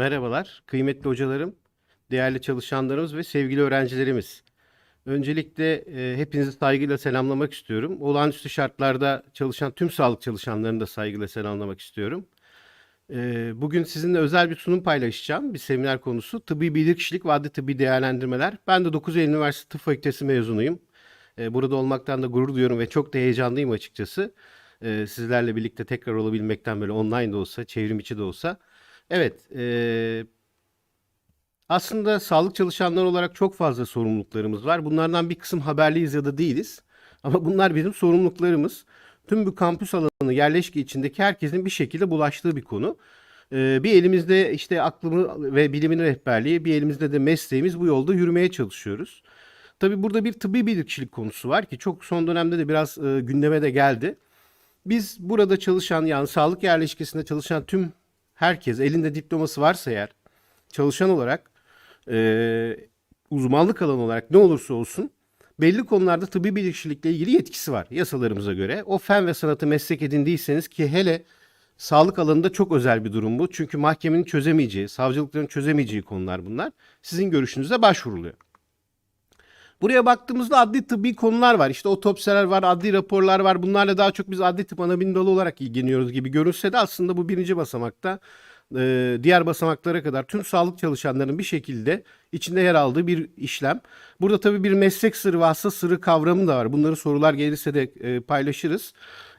Merhabalar, kıymetli hocalarım, değerli çalışanlarımız ve sevgili öğrencilerimiz. Öncelikle e, hepinizi saygıyla selamlamak istiyorum. Olağanüstü şartlarda çalışan tüm sağlık çalışanlarını da saygıyla selamlamak istiyorum. E, bugün sizinle özel bir sunum paylaşacağım. Bir seminer konusu tıbbi bilirkişilik ve adli tıbbi değerlendirmeler. Ben de 9 Eylül Üniversitesi Tıp Fakültesi mezunuyum. E, burada olmaktan da gurur duyuyorum ve çok da heyecanlıyım açıkçası. E, sizlerle birlikte tekrar olabilmekten böyle online de olsa, çevrim içi de olsa. Evet, e, aslında sağlık çalışanları olarak çok fazla sorumluluklarımız var. Bunlardan bir kısım haberliyiz ya da değiliz. Ama bunlar bizim sorumluluklarımız. Tüm bu kampüs alanı, yerleşke içindeki herkesin bir şekilde bulaştığı bir konu. Ee, bir elimizde işte aklımı ve bilimin rehberliği, bir elimizde de mesleğimiz bu yolda yürümeye çalışıyoruz. Tabii burada bir tıbbi bilirkişilik konusu var ki çok son dönemde de biraz e, gündeme de geldi. Biz burada çalışan yani sağlık yerleşkesinde çalışan tüm herkes elinde diploması varsa eğer çalışan olarak e, uzmanlık alanı olarak ne olursa olsun belli konularda tıbbi bilirkişilikle ilgili yetkisi var yasalarımıza göre. O fen ve sanatı meslek edindiyseniz ki hele sağlık alanında çok özel bir durum bu. Çünkü mahkemenin çözemeyeceği, savcılıkların çözemeyeceği konular bunlar. Sizin görüşünüze başvuruluyor. Buraya baktığımızda adli tıbbi konular var. İşte otopsiler var, adli raporlar var. Bunlarla daha çok biz adli tıp ana dalı olarak ilgileniyoruz gibi görünse de aslında bu birinci basamakta e, diğer basamaklara kadar tüm sağlık çalışanlarının bir şekilde içinde yer aldığı bir işlem. Burada tabii bir meslek sırrı ve hasta sırrı kavramı da var. Bunları sorular gelirse de e, paylaşırız.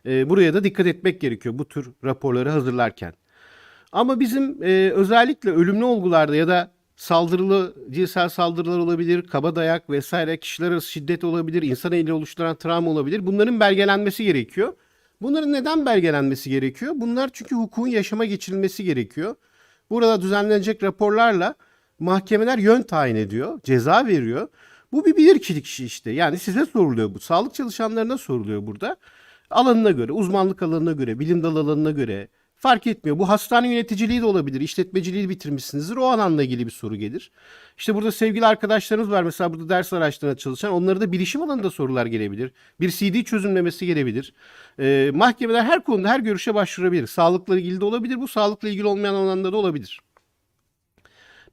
E, buraya da dikkat etmek gerekiyor bu tür raporları hazırlarken. Ama bizim özellikle ölümlü olgularda ya da saldırılı cinsel saldırılar olabilir, kaba dayak vesaire, kişiler arası şiddet olabilir, insan eliyle oluşturan travma olabilir. Bunların belgelenmesi gerekiyor. Bunların neden belgelenmesi gerekiyor? Bunlar çünkü hukukun yaşama geçirilmesi gerekiyor. Burada düzenlenecek raporlarla mahkemeler yön tayin ediyor, ceza veriyor. Bu bir bilirkişilik işi işte. Yani size soruluyor bu. Sağlık çalışanlarına soruluyor burada. Alanına göre, uzmanlık alanına göre, bilim dalı alanına göre, Fark etmiyor. Bu hastane yöneticiliği de olabilir. işletmeciliği bitirmişsinizdir. O alanla ilgili bir soru gelir. İşte burada sevgili arkadaşlarımız var. Mesela burada ders araçlarına çalışan. Onlara da bilişim alanında sorular gelebilir. Bir CD çözümlemesi gelebilir. Ee, mahkemeler her konuda her görüşe başvurabilir. Sağlıkla ilgili de olabilir. Bu sağlıkla ilgili olmayan alanda da olabilir.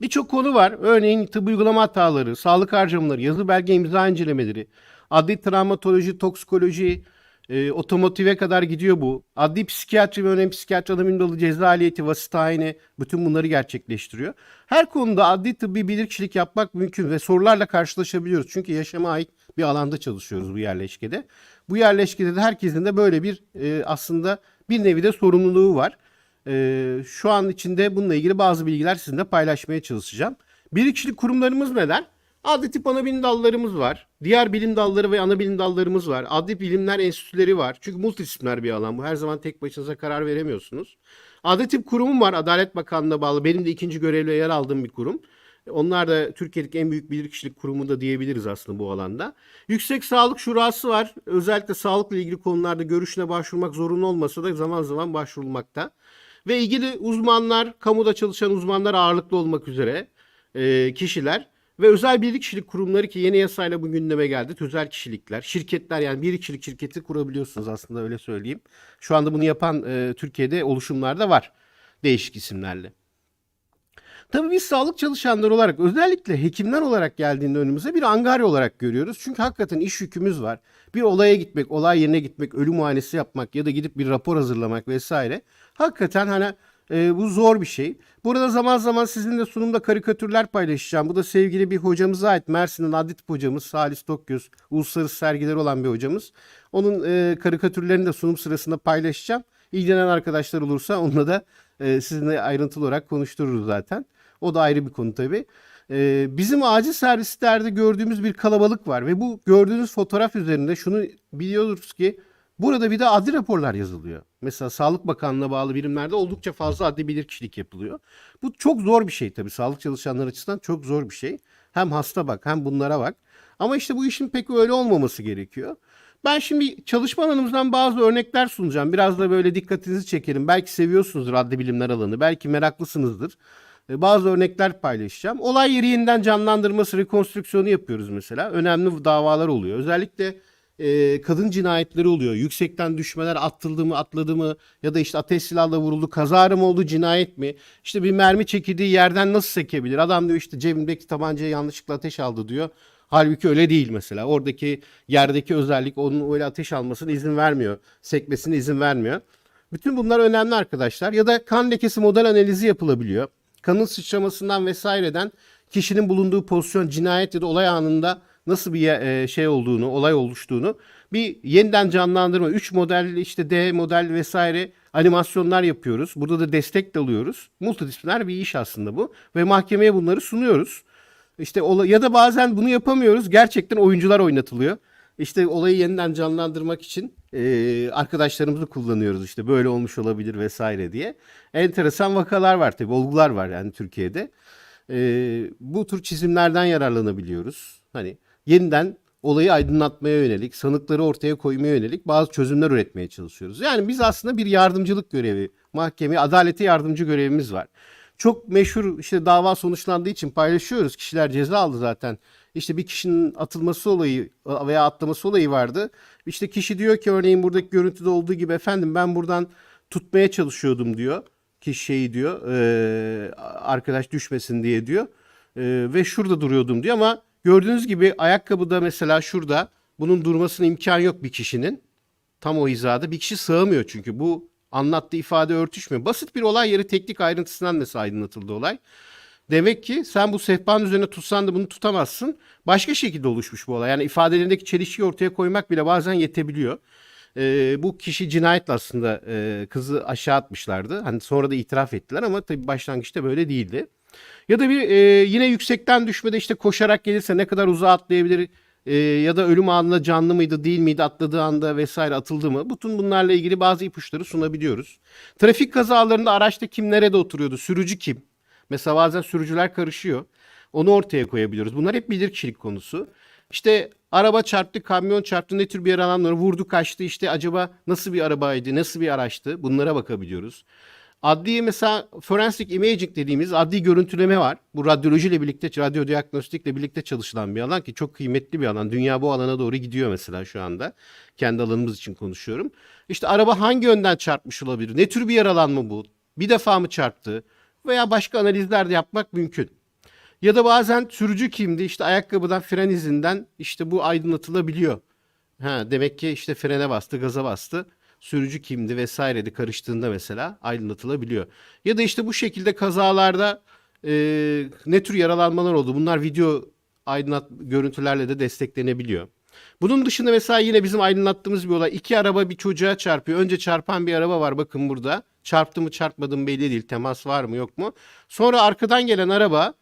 Birçok konu var. Örneğin tıp uygulama hataları, sağlık harcamaları, yazı belge imza incelemeleri, adli travmatoloji, toksikoloji, e, otomotive kadar gidiyor bu. Adli psikiyatri ve önemli psikiyatri adamın dalı ceza aliyeti, vasit tayini bütün bunları gerçekleştiriyor. Her konuda adli tıbbi bilirkişilik yapmak mümkün ve sorularla karşılaşabiliyoruz. Çünkü yaşama ait bir alanda çalışıyoruz bu yerleşkede. Bu yerleşkede de herkesin de böyle bir e, aslında bir nevi de sorumluluğu var. E, şu an içinde bununla ilgili bazı bilgiler sizinle paylaşmaya çalışacağım. Bilirkişilik kurumlarımız neler? Ana bilim dallarımız var. Diğer bilim dalları ve ana bilim dallarımız var. Adli bilimler enstitüleri var. Çünkü multidisipliner bir alan bu. Her zaman tek başınıza karar veremiyorsunuz. Adli tıp kurumum var. Adalet Bakanlığı'na bağlı. Benim de ikinci görevle yer aldığım bir kurum. Onlar da Türkiye'deki en büyük bilirkişilik kurumu da diyebiliriz aslında bu alanda. Yüksek Sağlık Şurası var. Özellikle sağlıkla ilgili konularda görüşüne başvurmak zorunlu olmasa da zaman zaman başvurulmakta. Ve ilgili uzmanlar, kamuda çalışan uzmanlar ağırlıklı olmak üzere e, kişiler ve özel birlik kişilik kurumları ki yeni yasayla bu gündeme geldi. Özel kişilikler, şirketler yani bir kişilik şirketi kurabiliyorsunuz aslında öyle söyleyeyim. Şu anda bunu yapan e, Türkiye'de oluşumlar da var değişik isimlerle. Tabii biz sağlık çalışanları olarak özellikle hekimler olarak geldiğinde önümüze bir angarya olarak görüyoruz. Çünkü hakikaten iş yükümüz var. Bir olaya gitmek, olay yerine gitmek, ölüm muayenesi yapmak ya da gidip bir rapor hazırlamak vesaire. Hakikaten hani e, bu zor bir şey. Burada zaman zaman sizinle sunumda karikatürler paylaşacağım. Bu da sevgili bir hocamıza ait. Mersin'in adli tıp hocamız Salis Tokgöz. Uluslararası sergileri olan bir hocamız. Onun e, karikatürlerini de sunum sırasında paylaşacağım. İlgilenen arkadaşlar olursa onunla da e, sizinle ayrıntılı olarak konuştururuz zaten. O da ayrı bir konu tabii. E, bizim acil servislerde gördüğümüz bir kalabalık var ve bu gördüğünüz fotoğraf üzerinde şunu biliyoruz ki Burada bir de adli raporlar yazılıyor. Mesela Sağlık Bakanlığı'na bağlı birimlerde oldukça fazla adli bilirkişilik yapılıyor. Bu çok zor bir şey tabii. Sağlık çalışanları açısından çok zor bir şey. Hem hasta bak hem bunlara bak. Ama işte bu işin pek öyle olmaması gerekiyor. Ben şimdi çalışma alanımızdan bazı örnekler sunacağım. Biraz da böyle dikkatinizi çekelim. Belki seviyorsunuzdur adli bilimler alanı. Belki meraklısınızdır. Ee, Bazı örnekler paylaşacağım. Olay yeri yeniden canlandırması, rekonstrüksiyonu yapıyoruz mesela. Önemli davalar oluyor. Özellikle e, kadın cinayetleri oluyor. Yüksekten düşmeler atıldı mı atladı mı ya da işte ateş silahla vuruldu kazara mı oldu cinayet mi? İşte bir mermi çekildiği yerden nasıl sekebilir? Adam diyor işte cebimdeki tabancaya yanlışlıkla ateş aldı diyor. Halbuki öyle değil mesela. Oradaki yerdeki özellik onun öyle ateş almasına izin vermiyor. Sekmesine izin vermiyor. Bütün bunlar önemli arkadaşlar. Ya da kan lekesi model analizi yapılabiliyor. Kanın sıçramasından vesaireden kişinin bulunduğu pozisyon cinayet ya da olay anında nasıl bir e, şey olduğunu, olay oluştuğunu bir yeniden canlandırma. 3 model işte D model vesaire animasyonlar yapıyoruz. Burada da destek de alıyoruz. Multidisipliner bir iş aslında bu ve mahkemeye bunları sunuyoruz. İşte ya da bazen bunu yapamıyoruz. Gerçekten oyuncular oynatılıyor. İşte olayı yeniden canlandırmak için e, arkadaşlarımızı kullanıyoruz işte böyle olmuş olabilir vesaire diye. Enteresan vakalar var tabii, olgular var yani Türkiye'de. E, bu tür çizimlerden yararlanabiliyoruz. Hani yeniden olayı aydınlatmaya yönelik, sanıkları ortaya koymaya yönelik bazı çözümler üretmeye çalışıyoruz. Yani biz aslında bir yardımcılık görevi, mahkemeye, adalete yardımcı görevimiz var. Çok meşhur işte dava sonuçlandığı için paylaşıyoruz. Kişiler ceza aldı zaten. İşte bir kişinin atılması olayı veya atlaması olayı vardı. İşte kişi diyor ki örneğin buradaki görüntüde olduğu gibi efendim ben buradan tutmaya çalışıyordum diyor. Kişi şeyi diyor arkadaş düşmesin diye diyor. Ve şurada duruyordum diyor ama gördüğünüz gibi ayakkabıda mesela şurada bunun durmasına imkan yok bir kişinin. Tam o hizada bir kişi sığamıyor çünkü bu anlattığı ifade örtüşmüyor. Basit bir olay yeri teknik ayrıntısından mesela aydınlatıldı olay. Demek ki sen bu sehpanın üzerine tutsan da bunu tutamazsın. Başka şekilde oluşmuş bu olay. Yani ifadelerindeki çelişkiyi ortaya koymak bile bazen yetebiliyor. Ee, bu kişi cinayetle aslında e, kızı aşağı atmışlardı. Hani sonra da itiraf ettiler ama tabii başlangıçta böyle değildi. Ya da bir e, yine yüksekten düşmede işte koşarak gelirse ne kadar uzağa atlayabilir e, ya da ölüm anında canlı mıydı değil miydi atladığı anda vesaire atıldı mı? Bütün bunlarla ilgili bazı ipuçları sunabiliyoruz. Trafik kazalarında araçta kim nerede oturuyordu? Sürücü kim? Mesela bazen sürücüler karışıyor. Onu ortaya koyabiliyoruz. Bunlar hep bilirkişilik konusu. İşte araba çarptı, kamyon çarptı, ne tür bir yaralanmaları vurdu, kaçtı. İşte acaba nasıl bir arabaydı, nasıl bir araçtı? Bunlara bakabiliyoruz. Adli mesela forensic imaging dediğimiz adli görüntüleme var. Bu radyolojiyle birlikte, radyodiagnostikle birlikte çalışılan bir alan ki çok kıymetli bir alan. Dünya bu alana doğru gidiyor mesela şu anda. Kendi alanımız için konuşuyorum. İşte araba hangi yönden çarpmış olabilir? Ne tür bir yaralanma bu? Bir defa mı çarptı? Veya başka analizler de yapmak mümkün. Ya da bazen sürücü kimdi? İşte ayakkabıdan, fren izinden işte bu aydınlatılabiliyor. Ha, demek ki işte frene bastı, gaza bastı. Sürücü kimdi vesairedi karıştığında mesela aydınlatılabiliyor. Ya da işte bu şekilde kazalarda e, ne tür yaralanmalar oldu? Bunlar video aydınlat görüntülerle de desteklenebiliyor. Bunun dışında mesela yine bizim aydınlattığımız bir olay. İki araba bir çocuğa çarpıyor. Önce çarpan bir araba var bakın burada. Çarptı mı çarpmadı mı belli değil. Temas var mı yok mu? Sonra arkadan gelen araba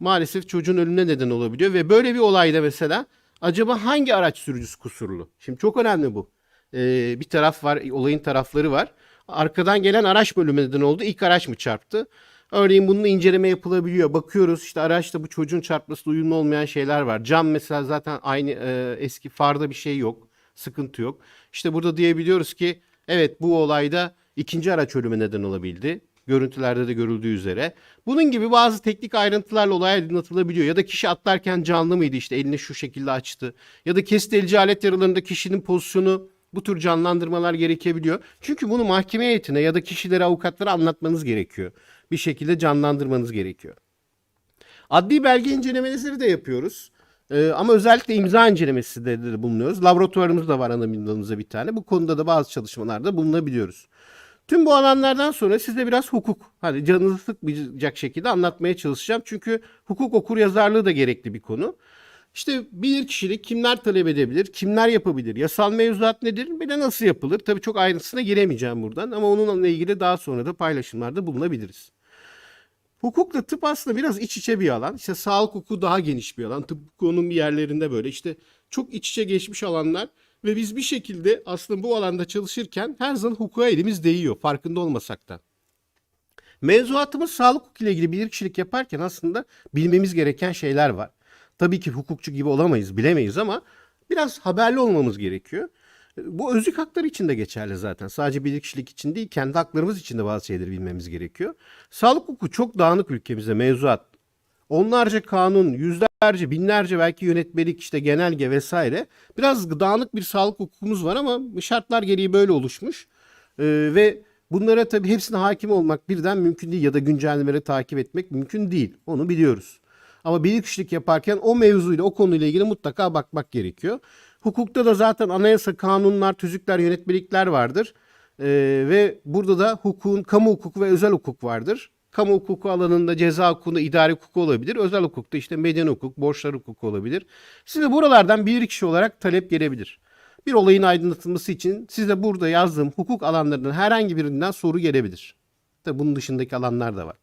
maalesef çocuğun ölümüne neden olabiliyor. Ve böyle bir olayda mesela acaba hangi araç sürücüsü kusurlu? Şimdi çok önemli bu. Ee, bir taraf var, olayın tarafları var. Arkadan gelen araç bölümü neden oldu. İlk araç mı çarptı? Örneğin bunun inceleme yapılabiliyor. Bakıyoruz işte araçta bu çocuğun çarpmasıyla uyumlu olmayan şeyler var. Cam mesela zaten aynı e, eski farda bir şey yok. Sıkıntı yok. İşte burada diyebiliyoruz ki evet bu olayda ikinci araç ölüme neden olabildi. Görüntülerde de görüldüğü üzere. Bunun gibi bazı teknik ayrıntılarla olay aydınlatılabiliyor. Ya da kişi atlarken canlı mıydı işte elini şu şekilde açtı. Ya da kestirici alet yaralarında kişinin pozisyonu bu tür canlandırmalar gerekebiliyor. Çünkü bunu mahkeme heyetine ya da kişilere avukatlara anlatmanız gerekiyor. Bir şekilde canlandırmanız gerekiyor. Adli belge incelemeleri de yapıyoruz. Ee, ama özellikle imza incelemesi de, de bulunuyoruz. Laboratuvarımız da var anamızda bir tane. Bu konuda da bazı çalışmalarda bulunabiliyoruz. Tüm bu alanlardan sonra size biraz hukuk, hani canınızı sıkmayacak şekilde anlatmaya çalışacağım. Çünkü hukuk okur yazarlığı da gerekli bir konu. İşte bilir kişilik kimler talep edebilir, kimler yapabilir, yasal mevzuat nedir, bir de nasıl yapılır. Tabii çok ayrıntısına giremeyeceğim buradan ama onunla ilgili daha sonra da paylaşımlarda bulunabiliriz. Hukukla tıp aslında biraz iç içe bir alan. İşte sağlık hukuku daha geniş bir alan. Tıp hukukunun bir yerlerinde böyle işte çok iç içe geçmiş alanlar ve biz bir şekilde aslında bu alanda çalışırken her zaman hukuka elimiz değiyor farkında olmasak da. Mevzuatımız sağlık hukuku ile ilgili bilirkişilik yaparken aslında bilmemiz gereken şeyler var. Tabii ki hukukçu gibi olamayız, bilemeyiz ama biraz haberli olmamız gerekiyor. Bu özlük hakları için de geçerli zaten. Sadece bilirkişilik için değil, kendi haklarımız için de bazı şeyleri bilmemiz gerekiyor. Sağlık hukuku çok dağınık ülkemizde mevzuat. Onlarca kanun, yüzlerce, binlerce belki yönetmelik, işte genelge vesaire. Biraz dağınık bir sağlık hukukumuz var ama şartlar gereği böyle oluşmuş. Ee, ve bunlara tabii hepsine hakim olmak birden mümkün değil ya da güncellemeleri takip etmek mümkün değil. Onu biliyoruz. Ama bilirkişilik yaparken o mevzuyla, o konuyla ilgili mutlaka bakmak gerekiyor. Hukukta da zaten anayasa, kanunlar, tüzükler, yönetmelikler vardır. Ee, ve burada da hukukun kamu hukuku ve özel hukuk vardır. Kamu hukuku alanında ceza hukukunda idari hukuku olabilir. Özel hukukta işte medeni hukuk, borçlar hukuku olabilir. Size buralardan bilirkişi olarak talep gelebilir. Bir olayın aydınlatılması için size burada yazdığım hukuk alanlarından herhangi birinden soru gelebilir. Tabi bunun dışındaki alanlar da var.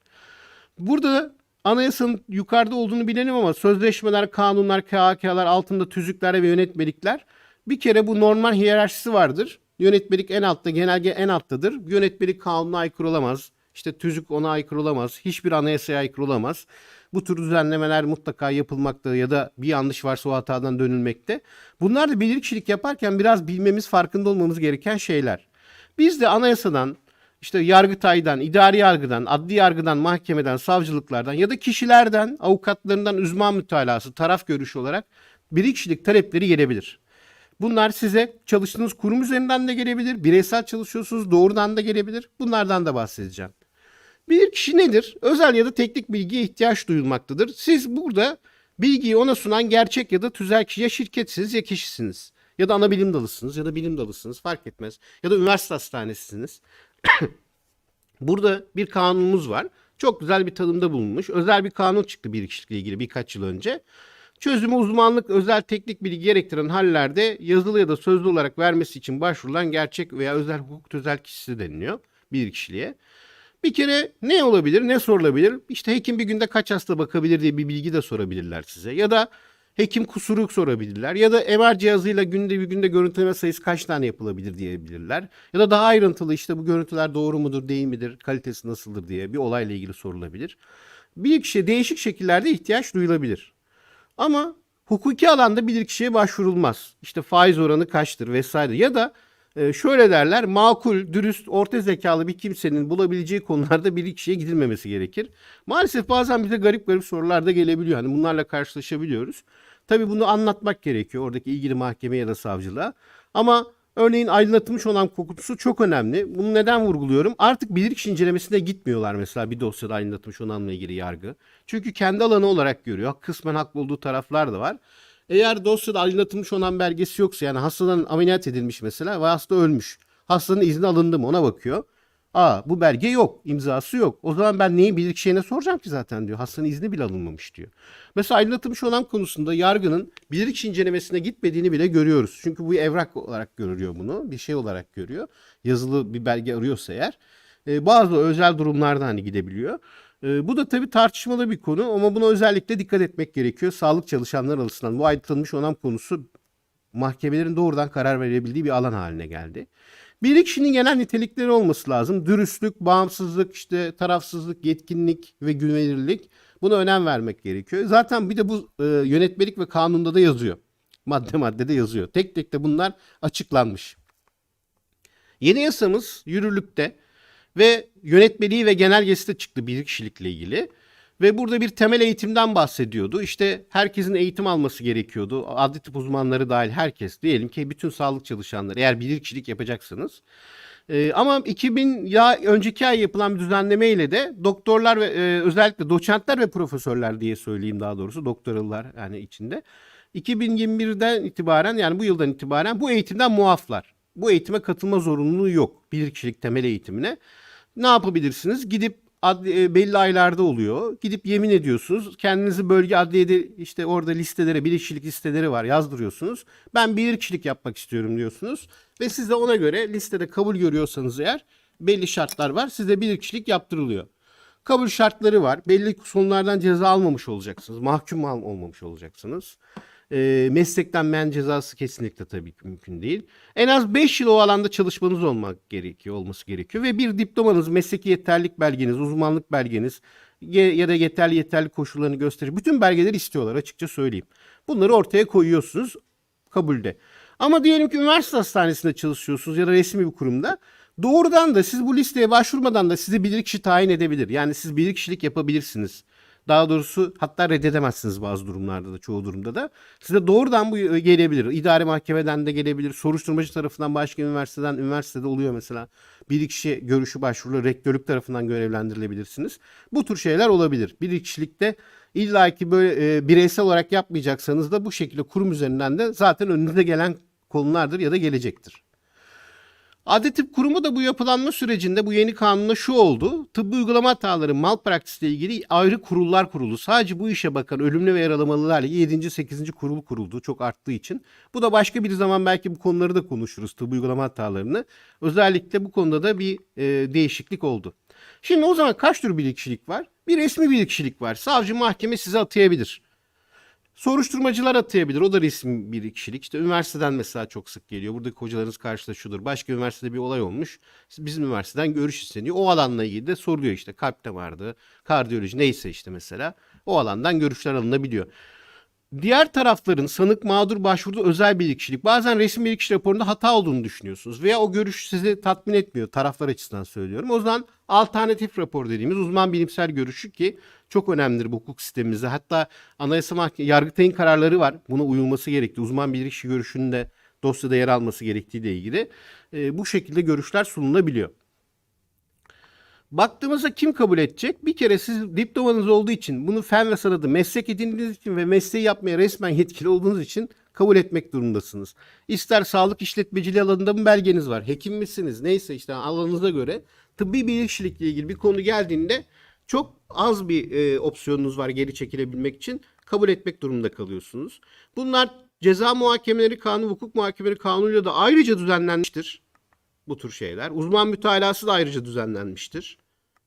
Burada anayasanın yukarıda olduğunu bilelim ama sözleşmeler, kanunlar, KHK'lar altında tüzükler ve yönetmelikler bir kere bu normal hiyerarşisi vardır. Yönetmelik en altta, genelge en alttadır. Yönetmelik kanuna aykırı olamaz. İşte tüzük ona aykırı olamaz. Hiçbir anayasaya aykırı olamaz. Bu tür düzenlemeler mutlaka yapılmakta ya da bir yanlış varsa o hatadan dönülmekte. Bunlar da bilirkişilik yaparken biraz bilmemiz, farkında olmamız gereken şeyler. Biz de anayasadan, işte Yargıtay'dan, idari yargıdan, adli yargıdan, mahkemeden, savcılıklardan ya da kişilerden, avukatlarından uzman mütalası, taraf görüşü olarak bilirkişilik talepleri gelebilir. Bunlar size çalıştığınız kurum üzerinden de gelebilir, bireysel çalışıyorsunuz doğrudan da gelebilir. Bunlardan da bahsedeceğim. Bir kişi nedir? Özel ya da teknik bilgiye ihtiyaç duyulmaktadır. Siz burada bilgiyi ona sunan gerçek ya da tüzel kişi ya şirketsiniz ya kişisiniz. Ya da ana bilim dalısınız ya da bilim dalısınız fark etmez. Ya da üniversite hastanesisiniz. Burada bir kanunumuz var. Çok güzel bir tanımda bulunmuş. Özel bir kanun çıktı bir kişilikle ilgili birkaç yıl önce. Çözümü uzmanlık, özel teknik bilgi gerektiren hallerde yazılı ya da sözlü olarak vermesi için başvurulan gerçek veya özel hukuk tüzel kişisi deniliyor bir kişiliğe. Bir kere ne olabilir, ne sorulabilir? İşte hekim bir günde kaç hasta bakabilir diye bir bilgi de sorabilirler size. Ya da hekim kusuru sorabilirler. Ya da MR cihazıyla günde bir günde görüntüleme sayısı kaç tane yapılabilir diyebilirler. Ya da daha ayrıntılı işte bu görüntüler doğru mudur, değil midir, kalitesi nasıldır diye bir olayla ilgili sorulabilir. Bir kişiye değişik şekillerde ihtiyaç duyulabilir. Ama hukuki alanda bir kişiye başvurulmaz. İşte faiz oranı kaçtır vesaire. Ya da e, şöyle derler makul, dürüst, orta zekalı bir kimsenin bulabileceği konularda bir kişiye gidilmemesi gerekir. Maalesef bazen bize garip garip sorular da gelebiliyor. Hani bunlarla karşılaşabiliyoruz. Tabii bunu anlatmak gerekiyor oradaki ilgili mahkemeye ya da savcılığa. Ama örneğin aydınlatılmış olan kokusu çok önemli. Bunu neden vurguluyorum? Artık bilirkişi incelemesine gitmiyorlar mesela bir dosyada aydınlatılmış olanla ilgili yargı. Çünkü kendi alanı olarak görüyor. Kısmen haklı olduğu taraflar da var. Eğer dosyada aydınlatılmış olan belgesi yoksa yani hastadan ameliyat edilmiş mesela ve hasta ölmüş. Hastanın izni alındı mı ona bakıyor. Aa bu belge yok, imzası yok. O zaman ben neyi bilirkişiye ne soracağım ki zaten diyor. Hastanın izni bile alınmamış diyor. Mesela aydınlatılmış olan konusunda yargının bilirkişi incelemesine gitmediğini bile görüyoruz. Çünkü bu evrak olarak görüyor bunu. Bir şey olarak görüyor. Yazılı bir belge arıyorsa eğer. Ee, bazı özel durumlarda hani gidebiliyor. Ee, bu da tabii tartışmalı bir konu ama buna özellikle dikkat etmek gerekiyor. Sağlık çalışanları arasından bu aydınlatılmış olan konusu mahkemelerin doğrudan karar verebildiği bir alan haline geldi. Bir kişinin genel nitelikleri olması lazım. Dürüstlük, bağımsızlık, işte tarafsızlık, yetkinlik ve güvenilirlik. Buna önem vermek gerekiyor. Zaten bir de bu e, yönetmelik ve kanunda da yazıyor. Madde maddede yazıyor. Tek tek de bunlar açıklanmış. Yeni yasamız yürürlükte ve yönetmeliği ve genelgesi de çıktı bir kişilikle ilgili. Ve burada bir temel eğitimden bahsediyordu. İşte herkesin eğitim alması gerekiyordu. Adli tıp uzmanları dahil herkes. Diyelim ki bütün sağlık çalışanları eğer bilir kişilik yapacaksanız. Ee, ama 2000 ya önceki ay yapılan bir düzenleme ile de doktorlar ve e, özellikle doçentler ve profesörler diye söyleyeyim daha doğrusu doktoralılar yani içinde. 2021'den itibaren yani bu yıldan itibaren bu eğitimden muaflar. Bu eğitime katılma zorunluluğu yok. Bilir kişilik temel eğitimine. Ne yapabilirsiniz? Gidip adli, e, belli aylarda oluyor. Gidip yemin ediyorsunuz. Kendinizi bölge adliyede işte orada listelere, bilirkişilik listeleri var yazdırıyorsunuz. Ben bilirkişilik yapmak istiyorum diyorsunuz. Ve siz de ona göre listede kabul görüyorsanız eğer belli şartlar var. Size bilirkişilik yaptırılıyor. Kabul şartları var. Belli konulardan ceza almamış olacaksınız. Mahkum olmamış olacaksınız. E, meslekten men cezası kesinlikle tabii ki mümkün değil. En az 5 yıl o alanda çalışmanız olmak gerekiyor, olması gerekiyor ve bir diplomanız, mesleki yeterlilik belgeniz, uzmanlık belgeniz ya da yeterli yeterli koşullarını gösterir. Bütün belgeleri istiyorlar açıkça söyleyeyim. Bunları ortaya koyuyorsunuz kabulde. Ama diyelim ki üniversite hastanesinde çalışıyorsunuz ya da resmi bir kurumda. Doğrudan da siz bu listeye başvurmadan da sizi bilirkişi tayin edebilir. Yani siz bilirkişilik yapabilirsiniz. Daha doğrusu hatta reddedemezsiniz bazı durumlarda da çoğu durumda da. Size doğrudan bu gelebilir. İdari mahkemeden de gelebilir. Soruşturmacı tarafından başka üniversiteden üniversitede oluyor mesela. Bir kişi görüşü başvurulu rektörlük tarafından görevlendirilebilirsiniz. Bu tür şeyler olabilir. Bir kişilikte illa ki böyle e, bireysel olarak yapmayacaksanız da bu şekilde kurum üzerinden de zaten önünüze gelen konulardır ya da gelecektir. Adli Tıp Kurumu da bu yapılanma sürecinde bu yeni kanunla şu oldu. Tıbbi uygulama hataları malpraktisle ilgili ayrı kurullar kuruldu. Sadece bu işe bakan ölümlü ve yaralamalılarla 7. 8. kurul kuruldu çok arttığı için. Bu da başka bir zaman belki bu konuları da konuşuruz tıbbi uygulama hatalarını. Özellikle bu konuda da bir e, değişiklik oldu. Şimdi o zaman kaç tür bilirkişilik var? Bir resmi bilirkişilik var. Savcı mahkeme size atayabilir. Soruşturmacılar atayabilir. O da resmi bir kişilik. İşte üniversiteden mesela çok sık geliyor. Buradaki hocalarınız karşılaşıyordur. Başka üniversitede bir olay olmuş. Bizim üniversiteden görüş isteniyor. O alanla ilgili de soruluyor işte. Kalpte vardı, kardiyoloji neyse işte mesela. O alandan görüşler alınabiliyor. Diğer tarafların sanık mağdur başvurduğu özel bilirkişilik. Bazen resmi bilirkişi raporunda hata olduğunu düşünüyorsunuz. Veya o görüş sizi tatmin etmiyor. Taraflar açısından söylüyorum. O zaman alternatif rapor dediğimiz uzman bilimsel görüşü ki çok önemlidir bu hukuk sistemimizde. Hatta Anayasa Mahkemesi, Yargıtay'ın kararları var. Buna uyulması gerektiği, uzman bilirkişi görüşünün de dosyada yer alması gerektiği ile ilgili. E, bu şekilde görüşler sunulabiliyor. Baktığımızda kim kabul edecek? Bir kere siz diplomanız olduğu için, bunu fen ve sanatı meslek edindiğiniz için ve mesleği yapmaya resmen yetkili olduğunuz için kabul etmek durumundasınız. İster sağlık işletmeciliği alanında mı belgeniz var, hekim misiniz, neyse işte alanınıza göre tıbbi bilirkişilikle ilgili bir konu geldiğinde çok az bir e, opsiyonunuz var geri çekilebilmek için kabul etmek durumunda kalıyorsunuz. Bunlar ceza muhakemeleri kanunu, hukuk muhakemeleri kanunuyla da ayrıca düzenlenmiştir. Bu tür şeyler. Uzman mütalası da ayrıca düzenlenmiştir.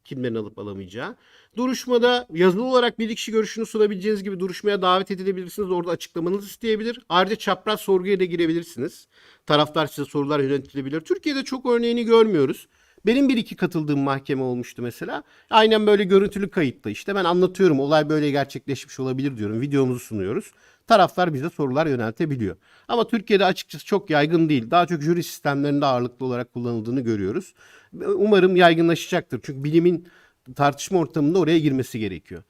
Kimlerin alıp alamayacağı. Duruşmada yazılı olarak bir kişi görüşünü sunabileceğiniz gibi duruşmaya davet edilebilirsiniz. Orada açıklamanızı isteyebilir. Ayrıca çapraz sorguya da girebilirsiniz. Taraftar size sorular yöneltilebilir. Türkiye'de çok örneğini görmüyoruz. Benim bir iki katıldığım mahkeme olmuştu mesela. Aynen böyle görüntülü kayıtlı işte ben anlatıyorum olay böyle gerçekleşmiş olabilir diyorum. Videomuzu sunuyoruz. Taraflar bize sorular yöneltebiliyor. Ama Türkiye'de açıkçası çok yaygın değil. Daha çok jüri sistemlerinde ağırlıklı olarak kullanıldığını görüyoruz. Umarım yaygınlaşacaktır. Çünkü bilimin tartışma ortamında oraya girmesi gerekiyor.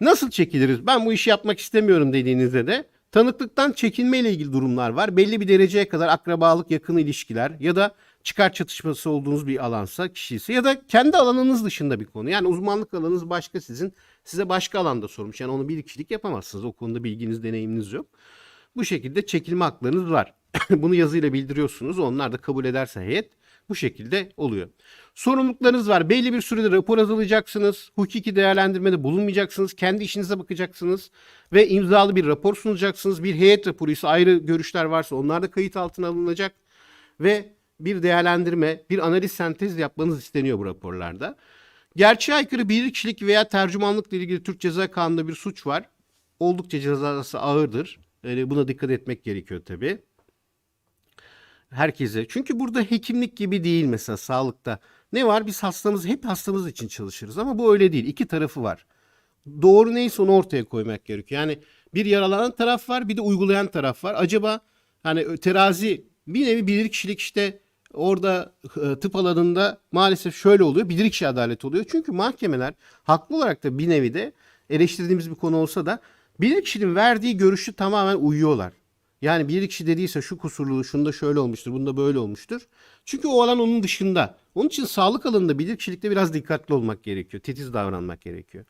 Nasıl çekiliriz? Ben bu işi yapmak istemiyorum dediğinizde de tanıklıktan çekinme ile ilgili durumlar var. Belli bir dereceye kadar akrabalık, yakın ilişkiler ya da çıkar çatışması olduğunuz bir alansa kişiyse ya da kendi alanınız dışında bir konu. Yani uzmanlık alanınız başka sizin. Size başka alanda sormuş. Yani onu bir kişilik yapamazsınız. O konuda bilginiz, deneyiminiz yok. Bu şekilde çekilme haklarınız var. Bunu yazıyla bildiriyorsunuz. Onlar da kabul ederse heyet bu şekilde oluyor. Sorumluluklarınız var. Belli bir sürede rapor hazırlayacaksınız. Hukuki değerlendirmede bulunmayacaksınız. Kendi işinize bakacaksınız. Ve imzalı bir rapor sunacaksınız. Bir heyet raporu ise ayrı görüşler varsa onlar da kayıt altına alınacak. Ve bir değerlendirme, bir analiz sentez yapmanız isteniyor bu raporlarda. Gerçeğe aykırı bir kişilik veya tercümanlıkla ilgili Türk Ceza Kanunu'nda bir suç var. Oldukça cezası ağırdır. Yani buna dikkat etmek gerekiyor tabii. Herkese. Çünkü burada hekimlik gibi değil mesela sağlıkta. Ne var? Biz hastamız hep hastamız için çalışırız ama bu öyle değil. İki tarafı var. Doğru neyse onu ortaya koymak gerekiyor. Yani bir yaralanan taraf var, bir de uygulayan taraf var. Acaba hani terazi bir nevi bilir kişilik işte orada e, tıp alanında maalesef şöyle oluyor. Bilirkişi adaleti oluyor. Çünkü mahkemeler haklı olarak da bir nevi de eleştirdiğimiz bir konu olsa da bilirkişinin verdiği görüşü tamamen uyuyorlar. Yani bilirkişi dediyse şu kusurlu, şunda şöyle olmuştur, bunda böyle olmuştur. Çünkü o alan onun dışında. Onun için sağlık alanında bilirkişilikte biraz dikkatli olmak gerekiyor. Titiz davranmak gerekiyor.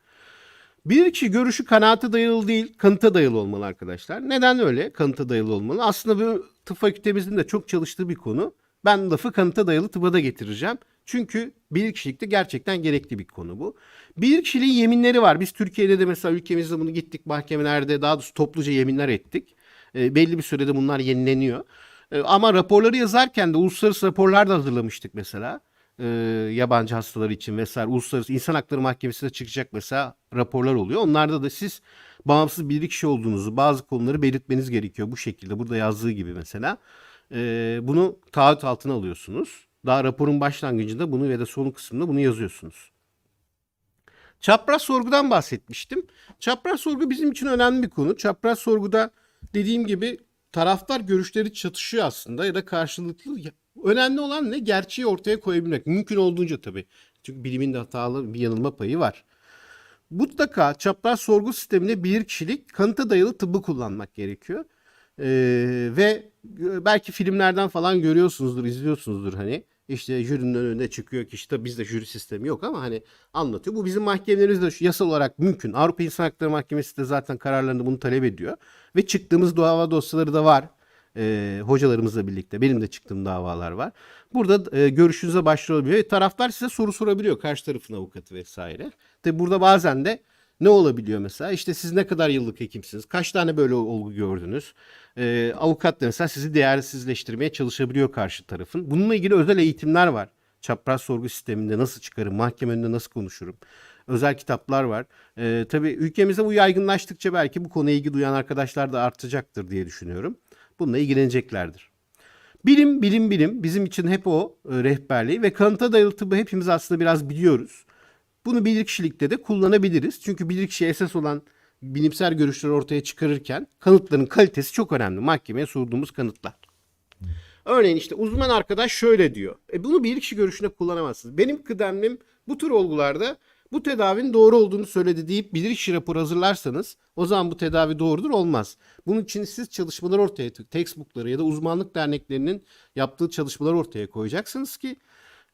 Bilirkişi görüşü kanaate dayalı değil, kanıta dayalı olmalı arkadaşlar. Neden öyle? Kanıta dayalı olmalı. Aslında bu tıp fakültemizin de çok çalıştığı bir konu. Ben lafı kanıta dayalı tıba da getireceğim. Çünkü bilirkişilikte gerçekten gerekli bir konu bu. Bilirkişiliğin yeminleri var. Biz Türkiye'de de mesela ülkemizde bunu gittik mahkemelerde daha doğrusu topluca yeminler ettik. E, belli bir sürede bunlar yenileniyor. E, ama raporları yazarken de uluslararası raporlar da hazırlamıştık mesela. E, yabancı hastalar için vesaire. Uluslararası İnsan Hakları Mahkemesi'ne çıkacak mesela raporlar oluyor. Onlarda da siz bağımsız bilirkişi olduğunuzu bazı konuları belirtmeniz gerekiyor bu şekilde. Burada yazdığı gibi mesela. E, bunu taahhüt altına alıyorsunuz. Daha raporun başlangıcında bunu ve de son kısmında bunu yazıyorsunuz. Çapraz sorgudan bahsetmiştim. Çapraz sorgu bizim için önemli bir konu. Çapraz sorguda dediğim gibi taraftar görüşleri çatışıyor aslında ya da karşılıklı. Önemli olan ne? Gerçeği ortaya koyabilmek. Mümkün olduğunca tabii. Çünkü bilimin de hatalı bir yanılma payı var. mutlaka çapraz sorgu sisteminde bilir kişilik kanıta dayalı tıbbı kullanmak gerekiyor. Ee, ve belki filmlerden falan görüyorsunuzdur, izliyorsunuzdur hani. İşte jürinin önünde çıkıyor ki işte bizde jüri sistemi yok ama hani anlatıyor. Bu bizim mahkemelerimizde yasal olarak mümkün. Avrupa İnsan Hakları Mahkemesi de zaten kararlarında bunu talep ediyor. Ve çıktığımız dava dosyaları da var. Ee, hocalarımızla birlikte. Benim de çıktığım davalar var. Burada e, görüşünüze başvurabiliyor. ve Taraflar size soru sorabiliyor. Karşı tarafın avukatı vesaire. Tabi burada bazen de ne olabiliyor mesela? İşte siz ne kadar yıllık hekimsiniz? Kaç tane böyle olgu gördünüz? Ee, avukat da mesela sizi değersizleştirmeye çalışabiliyor karşı tarafın. Bununla ilgili özel eğitimler var. Çapraz sorgu sisteminde nasıl çıkarım? Mahkeme önünde nasıl konuşurum? Özel kitaplar var. Ee, tabii ülkemizde bu yaygınlaştıkça belki bu konuya ilgi duyan arkadaşlar da artacaktır diye düşünüyorum. Bununla ilgileneceklerdir. Bilim, bilim, bilim. Bizim için hep o e, rehberliği ve kanıta dayalı tıbbı hepimiz aslında biraz biliyoruz. Bunu bilirkişilikte de kullanabiliriz. Çünkü bilirkişi esas olan bilimsel görüşleri ortaya çıkarırken kanıtların kalitesi çok önemli. Mahkemeye sunduğumuz kanıtlar. Örneğin işte uzman arkadaş şöyle diyor. E bunu bilirkişi görüşünde kullanamazsınız. Benim kıdemlim bu tür olgularda bu tedavinin doğru olduğunu söyledi deyip bilirkişi raporu hazırlarsanız o zaman bu tedavi doğrudur olmaz. Bunun için siz çalışmalar ortaya, textbookları ya da uzmanlık derneklerinin yaptığı çalışmalar ortaya koyacaksınız ki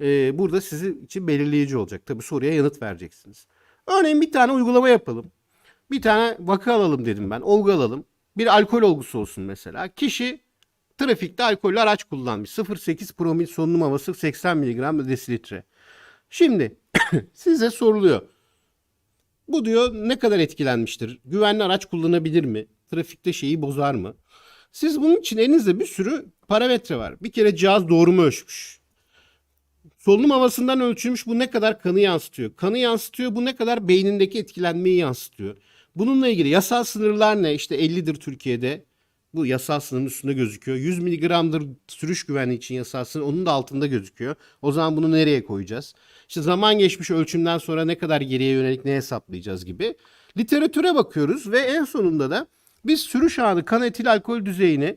e, burada sizin için belirleyici olacak. Tabii soruya yanıt vereceksiniz. Örneğin bir tane uygulama yapalım. Bir tane vaka alalım dedim ben. Olgu alalım. Bir alkol olgusu olsun mesela. Kişi trafikte alkollü araç kullanmış. 0.8 promil solunum havası 80 mg desilitre. Şimdi size soruluyor. Bu diyor ne kadar etkilenmiştir? Güvenli araç kullanabilir mi? Trafikte şeyi bozar mı? Siz bunun için elinizde bir sürü parametre var. Bir kere cihaz doğru mu ölçmüş? Solunum havasından ölçülmüş bu ne kadar kanı yansıtıyor? Kanı yansıtıyor bu ne kadar beynindeki etkilenmeyi yansıtıyor? Bununla ilgili yasal sınırlar ne? İşte 50'dir Türkiye'de. Bu yasal sınırın üstünde gözüküyor. 100 miligramdır sürüş güvenliği için yasal sınır. Onun da altında gözüküyor. O zaman bunu nereye koyacağız? İşte zaman geçmiş ölçümden sonra ne kadar geriye yönelik ne hesaplayacağız gibi. Literatüre bakıyoruz ve en sonunda da biz sürüş anı kan etil alkol düzeyini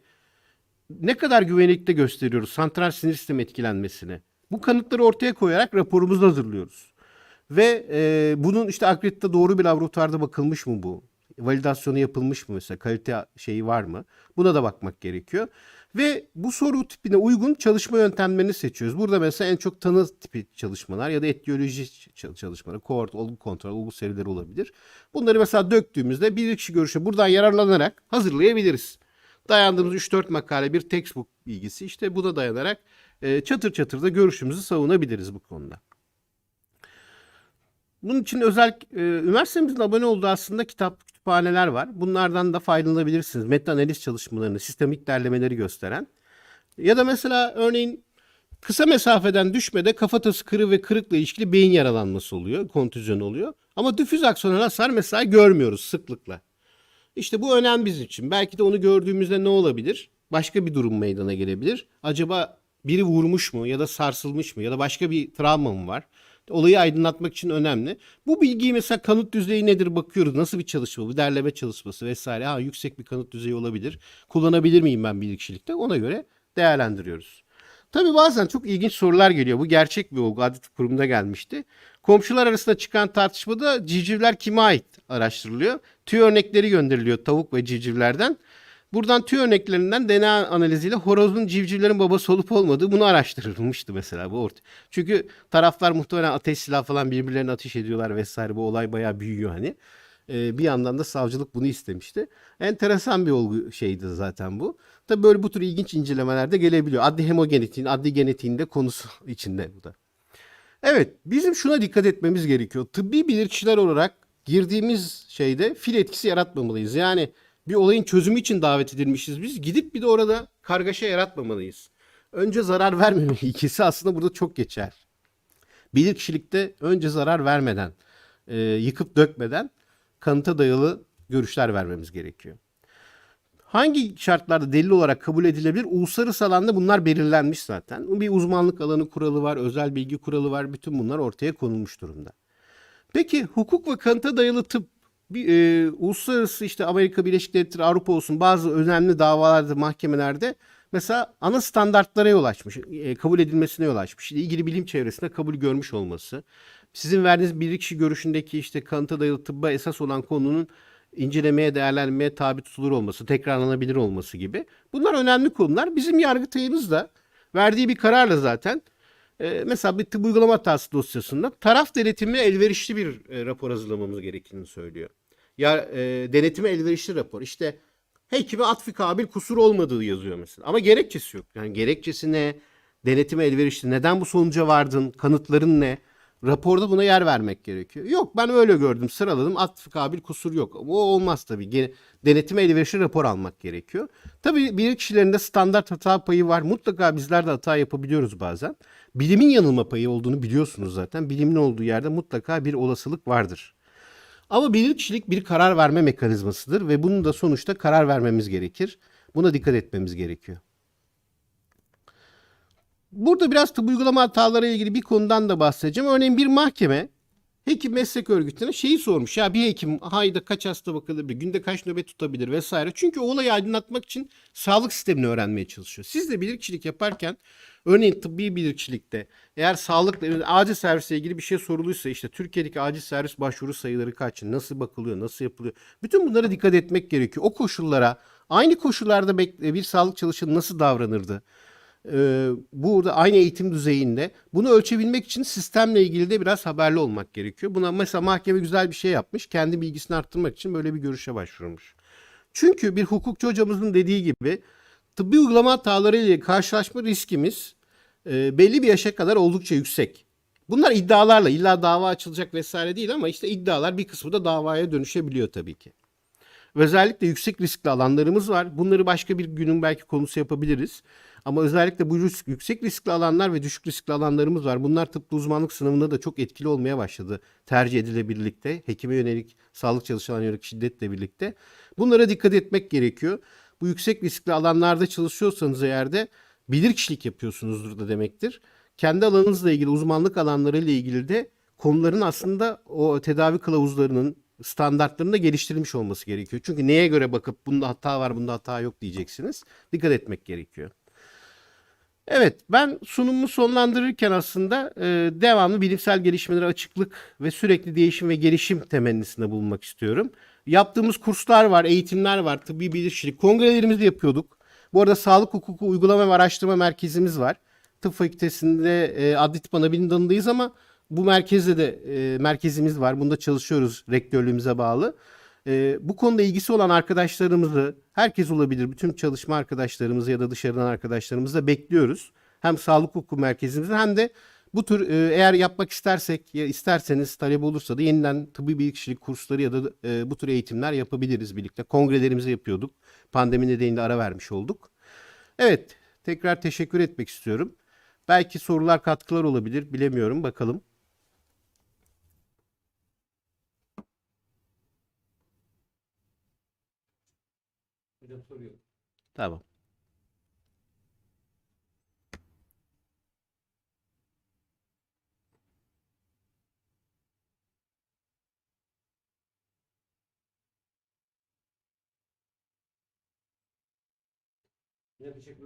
ne kadar güvenlikte gösteriyoruz santral sinir sistemi etkilenmesini. Bu kanıtları ortaya koyarak raporumuzu hazırlıyoruz. Ve e, bunun işte akredite doğru bir laboratuvarda bakılmış mı bu? Validasyonu yapılmış mı mesela? Kalite şeyi var mı? Buna da bakmak gerekiyor. Ve bu soru tipine uygun çalışma yöntemlerini seçiyoruz. Burada mesela en çok tanı tipi çalışmalar ya da etiyoloji çalışmaları, kohort, olgu kontrol, olgu serileri olabilir. Bunları mesela döktüğümüzde bir kişi görüşü buradan yararlanarak hazırlayabiliriz. Dayandığımız 3-4 makale bir textbook bilgisi işte buna dayanarak e, çatır çatır da görüşümüzü savunabiliriz bu konuda. Bunun için özel e, üniversitemizin abone olduğu aslında kitap kütüphaneler var. Bunlardan da faydalanabilirsiniz. Meta analiz çalışmalarını, sistemik derlemeleri gösteren. Ya da mesela örneğin kısa mesafeden düşmede kafatası kırığı ve kırıkla ilişkili beyin yaralanması oluyor, kontüzyon oluyor. Ama difüz aksonel hasar mesela görmüyoruz sıklıkla. İşte bu önemli bizim için. Belki de onu gördüğümüzde ne olabilir? Başka bir durum meydana gelebilir. Acaba biri vurmuş mu ya da sarsılmış mı ya da başka bir travma mı var? Olayı aydınlatmak için önemli. Bu bilgiyi mesela kanıt düzeyi nedir bakıyoruz. Nasıl bir çalışma bu? Derleme çalışması vesaire. Ha yüksek bir kanıt düzeyi olabilir. Kullanabilir miyim ben bilirkişilikte? Ona göre değerlendiriyoruz. Tabii bazen çok ilginç sorular geliyor. Bu gerçek bir olgu. Adli Tıp Kurumu'nda gelmişti. Komşular arasında çıkan tartışmada civcivler kime ait araştırılıyor. Tüy örnekleri gönderiliyor tavuk ve civcivlerden. Buradan tüy örneklerinden DNA analiziyle horozun civcivlerin babası olup olmadığı bunu araştırılmıştı mesela bu orta. Çünkü taraflar muhtemelen ateş silah falan birbirlerine ateş ediyorlar vesaire bu olay bayağı büyüyor hani. Ee, bir yandan da savcılık bunu istemişti. Enteresan bir olgu şeydi zaten bu. Tabii böyle bu tür ilginç incelemeler de gelebiliyor. Adli hemogenetiğin, adli genetiğin de konusu içinde bu da. Evet, bizim şuna dikkat etmemiz gerekiyor. Tıbbi bilirkişiler olarak girdiğimiz şeyde fil etkisi yaratmamalıyız. Yani bir olayın çözümü için davet edilmişiz biz. Gidip bir de orada kargaşa yaratmamalıyız. Önce zarar vermeme ikisi aslında burada çok geçer. Bilirkişilikte önce zarar vermeden, e, yıkıp dökmeden kanıta dayalı görüşler vermemiz gerekiyor. Hangi şartlarda delil olarak kabul edilebilir? Uluslararası alanda bunlar belirlenmiş zaten. Bir uzmanlık alanı kuralı var, özel bilgi kuralı var. Bütün bunlar ortaya konulmuş durumda. Peki hukuk ve kanıta dayalı tıp bir, e, uluslararası işte Amerika Birleşik Devletleri, Avrupa olsun bazı önemli davalarda, mahkemelerde mesela ana standartlara yol açmış, e, kabul edilmesine yol açmış. İşte ilgili bilim çevresinde kabul görmüş olması. Sizin verdiğiniz bilirkişi görüşündeki işte kanıta dayalı tıbba esas olan konunun incelemeye, değerlendirmeye tabi tutulur olması, tekrarlanabilir olması gibi. Bunlar önemli konular. Bizim yargıtayımız da verdiği bir kararla zaten e, mesela bir tıp uygulama hatası dosyasında taraf denetimine elverişli bir e, rapor hazırlamamız gerektiğini söylüyor. Ya e, denetime elverişli rapor. İşte hekime atfi kabil kusur olmadığı yazıyor mesela. Ama gerekçesi yok. Yani gerekçesi ne? Denetime elverişli. Neden bu sonuca vardın? Kanıtların ne? Raporda buna yer vermek gerekiyor. Yok ben öyle gördüm sıraladım atfi kabil kusur yok. O olmaz tabii. Gene, denetime elverişli rapor almak gerekiyor. Tabii bir kişilerinde standart hata payı var. Mutlaka bizler de hata yapabiliyoruz bazen. Bilimin yanılma payı olduğunu biliyorsunuz zaten. Bilimin olduğu yerde mutlaka bir olasılık vardır. Ama bilirkişilik bir karar verme mekanizmasıdır ve bunun da sonuçta karar vermemiz gerekir. Buna dikkat etmemiz gerekiyor. Burada biraz tıp uygulama hataları ile ilgili bir konudan da bahsedeceğim. Örneğin bir mahkeme hekim meslek örgütüne şeyi sormuş. Ya bir hekim ayda kaç hasta bakılabilir, günde kaç nöbet tutabilir vesaire. Çünkü olayı aydınlatmak için sağlık sistemini öğrenmeye çalışıyor. Siz de bilirkişilik yaparken örneğin tıbbi bilirkişilikte eğer sağlıkla acil servisle ilgili bir şey soruluysa işte Türkiye'deki acil servis başvuru sayıları kaç, nasıl bakılıyor, nasıl yapılıyor. Bütün bunlara dikkat etmek gerekiyor. O koşullara aynı koşullarda bir sağlık çalışanı nasıl davranırdı? Ee, burada aynı eğitim düzeyinde bunu ölçebilmek için sistemle ilgili de biraz haberli olmak gerekiyor. Buna mesela mahkeme güzel bir şey yapmış. Kendi bilgisini arttırmak için böyle bir görüşe başvurmuş. Çünkü bir hukukçu hocamızın dediği gibi tıbbi uygulama hataları ile karşılaşma riskimiz e, belli bir yaşa kadar oldukça yüksek. Bunlar iddialarla illa dava açılacak vesaire değil ama işte iddialar bir kısmı da davaya dönüşebiliyor tabii ki. Özellikle yüksek riskli alanlarımız var. Bunları başka bir günün belki konusu yapabiliriz. Ama özellikle bu risk, yüksek riskli alanlar ve düşük riskli alanlarımız var. Bunlar tıpta uzmanlık sınavında da çok etkili olmaya başladı. Tercih edilebilirlikte, hekime yönelik, sağlık çalışanlarına yönelik şiddetle birlikte. Bunlara dikkat etmek gerekiyor. Bu yüksek riskli alanlarda çalışıyorsanız eğer de bilirkişilik yapıyorsunuzdur da demektir. Kendi alanınızla ilgili, uzmanlık alanlarıyla ilgili de konuların aslında o tedavi kılavuzlarının standartlarının da geliştirilmiş olması gerekiyor. Çünkü neye göre bakıp bunda hata var, bunda hata yok diyeceksiniz. Dikkat etmek gerekiyor. Evet, ben sunumumu sonlandırırken aslında e, devamlı bilimsel gelişmelere açıklık ve sürekli değişim ve gelişim temennisinde bulunmak istiyorum. Yaptığımız kurslar var, eğitimler var, tıbbi bilirkişilik, kongrelerimizi yapıyorduk. Bu arada Sağlık Hukuku Uygulama ve Araştırma Merkezimiz var. Tıp Fakültesi'nde e, Adli Tıp Anabilim dalındayız ama bu merkezde de e, merkezimiz var. Bunda çalışıyoruz rektörlüğümüze bağlı. E, bu konuda ilgisi olan arkadaşlarımızı, herkes olabilir, bütün çalışma arkadaşlarımızı ya da dışarıdan arkadaşlarımızı da bekliyoruz. Hem sağlık hukuku merkezimizde hem de bu tür e, eğer yapmak istersek ya isterseniz talep olursa da yeniden tıbbi bilirkişilik kursları ya da e, bu tür eğitimler yapabiliriz birlikte. Kongrelerimizi yapıyorduk. Pandemi nedeniyle ara vermiş olduk. Evet, tekrar teşekkür etmek istiyorum. Belki sorular, katkılar olabilir, bilemiyorum. Bakalım. Ele absorveu. Tá bom. Minha